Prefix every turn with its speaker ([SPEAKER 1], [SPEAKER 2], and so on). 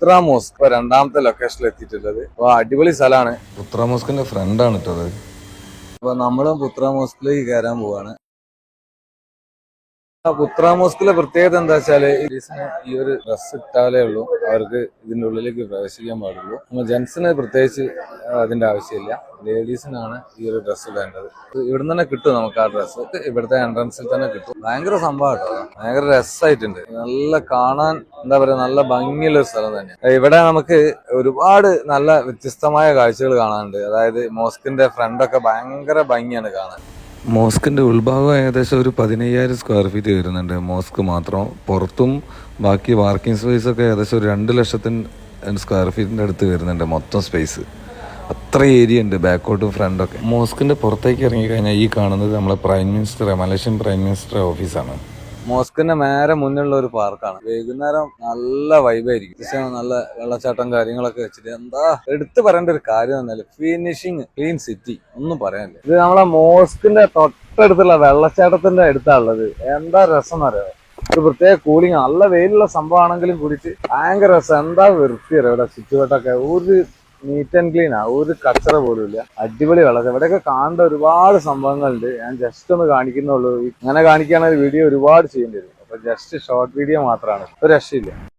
[SPEAKER 1] പുത്ര മോസ്ക് രണ്ടാമത്തെ ലൊക്കേഷനിൽ എത്തിയിട്ടുള്ളത്. അപ്പൊ അടിപൊളി സ്ഥലമാണ്.
[SPEAKER 2] ഉത്ര മോസ്കിന്റെ ഫ്രണ്ടാണ് കേട്ടോ അത്.
[SPEAKER 1] അപ്പൊ നമ്മളും പുത്ര മോസ്കിലേക്ക് കയറാൻ പോവാണ്. ആ പുത്ര മോസ്കിലെ പ്രത്യേകത എന്താ വെച്ചാൽ ഈ ഒരു ഡ്രസ് ഇട്ടാലേ ഉള്ളൂ. അവർക്ക് ഇതിന്റെ ഉള്ളിലേക്ക് പ്രവേശിക്കാൻ പാടുള്ളൂ. നമ്മൾ ജെന്റ്സിന് പ്രത്യേകിച്ച് അതിന്റെ ആവശ്യമില്ല. ലേഡീസിനാണ് ഈ ഒരു ഡ്രസ് ഇടേണ്ടത്. ഇവിടുന്ന് തന്നെ കിട്ടും നമുക്ക് ആ ഡ്രസ് ഇവിടുത്തെ എൻട്രൻസിൽ തന്നെ കിട്ടും. ഭയങ്കര സംഭവം കേട്ടോ. ഭയങ്കര രസമായിട്ടുണ്ട് നല്ല കാണാൻ എന്താ പറയാ നല്ല ഭംഗിയുള്ള ഒരു സ്ഥലം തന്നെയാണ് ഇവിടെ നമുക്ക് ഒരുപാട് നല്ല വ്യത്യസ്തമായ കാഴ്ചകൾ കാണാനുണ്ട്. അതായത് മോസ്കിന്റെ ഫ്രണ്ടൊക്കെ ഭയങ്കര ഭംഗിയാണ് കാണാൻ.
[SPEAKER 2] മോസ്കിന്റെ ഉൾഭാഗം ഏകദേശം ഒരു പതിനയ്യായിരം സ്ക്വയർ ഫീറ്റ് വരുന്നുണ്ട്. മോസ്ക് മാത്രം. പുറത്തും ബാക്കി പാർക്കിംഗ് സ്പേസ് ഒക്കെ ഏകദേശം ഒരു രണ്ട് ലക്ഷത്തിന് സ്ക്വയർ ഫീറ്റിന്റെ അടുത്ത് വരുന്നുണ്ട് മൊത്തം സ്പേസ് അത്ര ഏരിയ ഉണ്ട് ബാക്കോട്ടും ഫ്രണ്ടൊക്കെ മോസ്കിന്റെ പുറത്തേക്ക് ഇറങ്ങിക്കഴിഞ്ഞാൽ ഈ കാണുന്നത് നമ്മളെ prime minister Malaysian prime minister ഓഫീസാണ്
[SPEAKER 1] മോസ്കിന്റെ നേരെ മുന്നിലുള്ള ഒരു പാർക്കാണ്. വൈകുന്നേരം നല്ല വൈബായിരിക്കും നല്ല വെള്ളച്ചാട്ടം കാര്യങ്ങളൊക്കെ വെച്ചിട്ട് എന്താ എടുത്തു പറയേണ്ട ഒരു കാര്യം എന്നാൽ ഫിനിഷിങ് ക്ലീൻ സിറ്റി ഒന്നും പറയാനില്ല. ഇത് നമ്മളെ മോസ്കിന്റെ തൊട്ടടുത്തുള്ള വെള്ളച്ചാട്ടത്തിന്റെ അടുത്താണുള്ളത്. എന്താ രസം അറിയാം? ഒരു പ്രത്യേക കൂളിങ് നല്ല വെയിലുള്ള സംഭവമാണെങ്കിലും കൂടിയിട്ട് ഭയങ്കര രസം. എന്താ വൃത്തിയറിയാം ഇവിടെ ചുറ്റുവട്ടമൊക്കെ ഒരു നീറ്റ് ആൻഡ് ക്ലീൻ ആ. ഒരു കച്ചറ പോലും ഇല്ല. അടിപൊളി വെള്ളം ഇവിടെയൊക്കെ കാണേണ്ട ഒരുപാട് സംഭവങ്ങളുണ്ട്. ഞാൻ ജസ്റ്റ് ഒന്ന് കാണിക്കുന്നുള്ളൂ. ഇങ്ങനെ കാണിക്കുകയാണെങ്കിൽ വീഡിയോ ഒരുപാട് ചെയ്യേണ്ടി വരും. അപ്പൊ ജസ്റ്റ് ഷോർട്ട് വീഡിയോ മാത്രമാണ്. ഒരു രക്ഷയില്ല.